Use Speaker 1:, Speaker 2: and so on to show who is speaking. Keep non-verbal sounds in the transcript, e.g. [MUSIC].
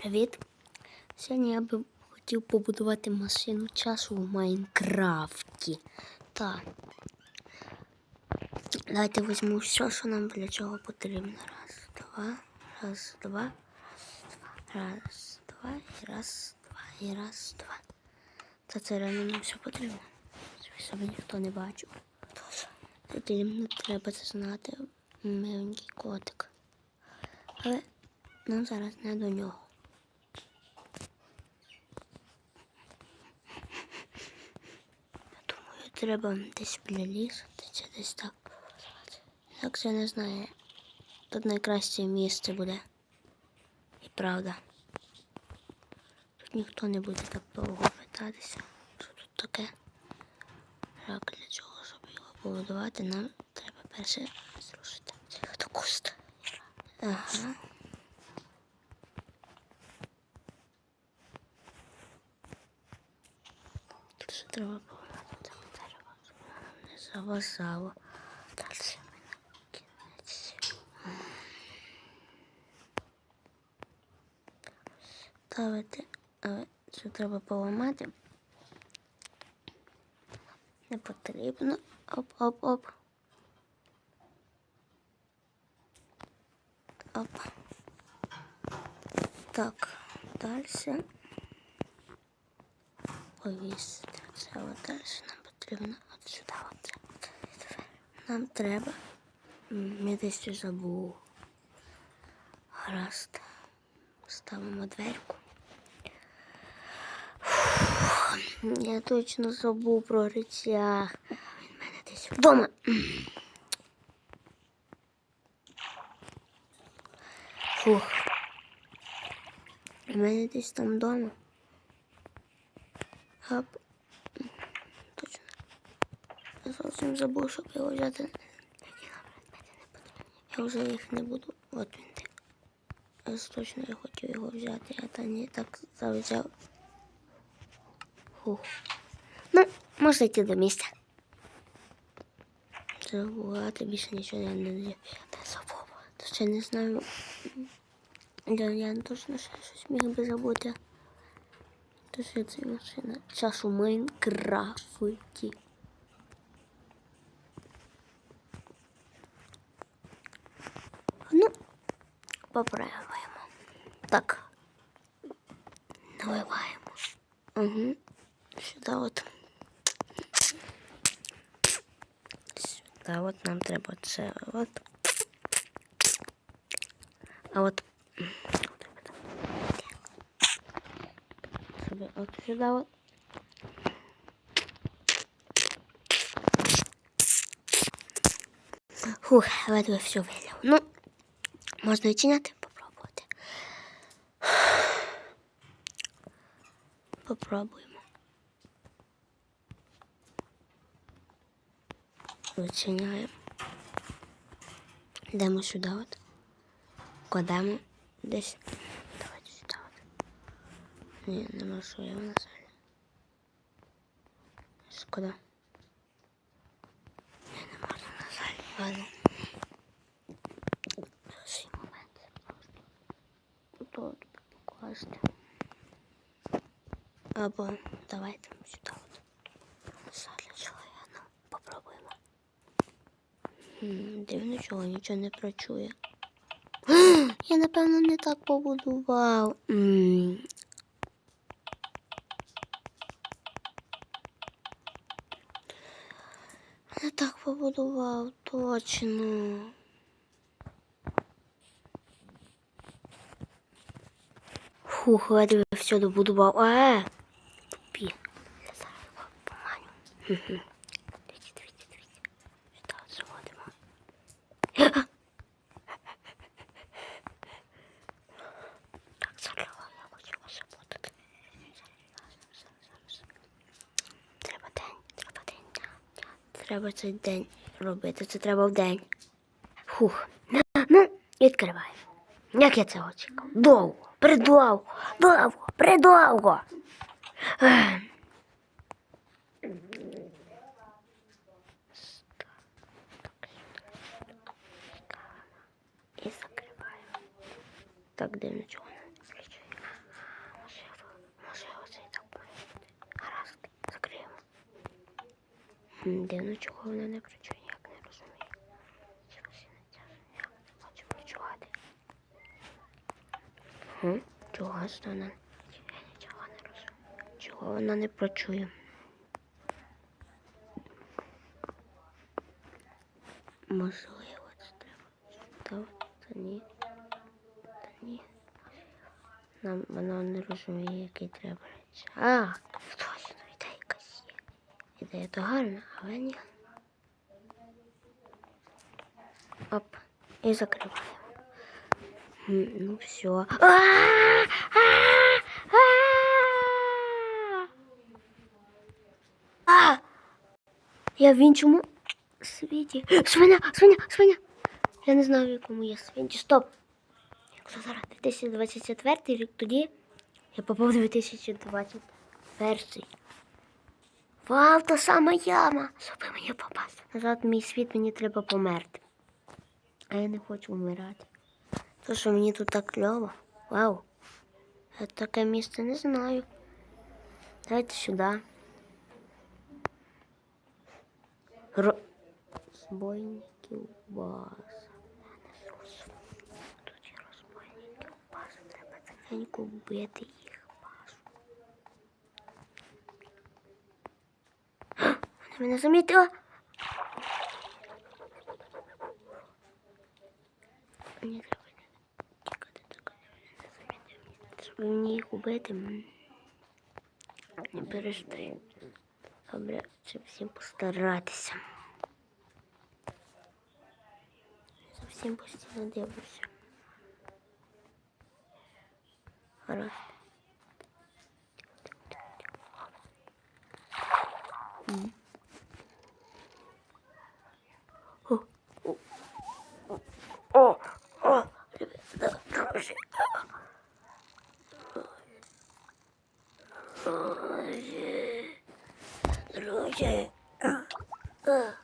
Speaker 1: Привіт! Сьогодні я би хотів побудувати машину часу в Майнкрафті. Так. Давайте візьму все, що нам для цього потрібно. Раз, два, раз, два, раз, два, і раз, два, і раз, два. Та це реально нам все потрібно. Щоб ніхто не бачив. Потрібно треба це знати. Миленький котик. Але нам зараз не до нього. Я думаю, треба десь біля лісу, чи десь так. Так це не знаю. Тут найкраще місце буде. І правда. Тут ніхто не буде так довго питатися. Що тут таке? Так, для цього, щоб його побудувати, нам треба перше зрушити. Це куст. Ага. Тут ще треба воно не завазало. Далі ми кінець. Ставити, але це треба поламати. Не потрібно. Оп-оп-оп. Оп. Так, далі. Повісити. Це далі нам потрібно от сюди. Нам треба. М, Я десь це забув. Гаразд. Ставимо дверку. Я точно забув про рицях. Він мене десь вдома. Фух. У мене десь там вдома. Оп. Я зовсім забув, щоб його взяти. Я вже їх не буду. От він. Я точно я хотів його взяти, а та не так завзяв. Фух. Ну, можна йти до місця. Забувати більше нічого я не взяв. Та забув. То ще не знаю. Я, я точно ще щось міг би забути. То що це машина. Час у Майнкрафті. попробуємо. Так. Наливаємо. Угу. Сюди от. Сюди от нам треба це от. А от. Собі от сюди от. Фух, ледве все вилив. Ну, можна відчиняти, попробувати. Попробуємо. Відчиняємо. Йдемо сюди от. Кладемо десь. Давайте сюди от. Ні, нема що я в нас. Шкода. Ні, не можна на залі. Ладно. Цей момент. Тут от покласти. Або давайте сюди от. Чого я, ну, попробуємо. Дивно, чого нічого не працює. [GASPS] Я, напевно, не так побудував. Не так побудував, точно. Фух, ледве все добудував. А, тупі. Я зараз його поманю. Дивіться, дивіться, дивіться. Заводимо. Так, зараз я хочу вас запутати. Треба день, треба день. Треба цей день робити. Це треба в день. Фух. Ну, відкриваємо. Як я це очікав? Довго, придовго, довго, придовго. И закриваю. Так, де ничего. не включує. Може, може так буде. Гаразд, закриємо. Де нічого вона не. Хм, чого вона? Я нічого не розумію. Чого вона не працює? Можливо, це треба. Та, та ні. Та ні. Нам вона не розуміє, який треба речі. А, точно, ідея якась є. Ідея то гарна, але ні. Оп, і закриваємо. Ну все. Я в іншому світі. Свиня, свиня, свиня. Я не знаю, в якому я світі. Стоп. Якщо зараз 2024 рік, тоді я попав у 2021. Вау, та сама яма. Щоб мені попасти. Назад мій світ мені треба померти. А я не хочу вмирати. То, що мені тут так кльово. Вау. Я таке місце не знаю. Давайте сюди. Ро... Розбойників база. Тут є розбойників база. Треба тихенько вбити їх базу. Вона мене замітила. Мені треба мені їх убити. м, Не перестаю. Добре, це всім постаратися. Зовсім постійно дивлюся. Гаразд. М. 一二三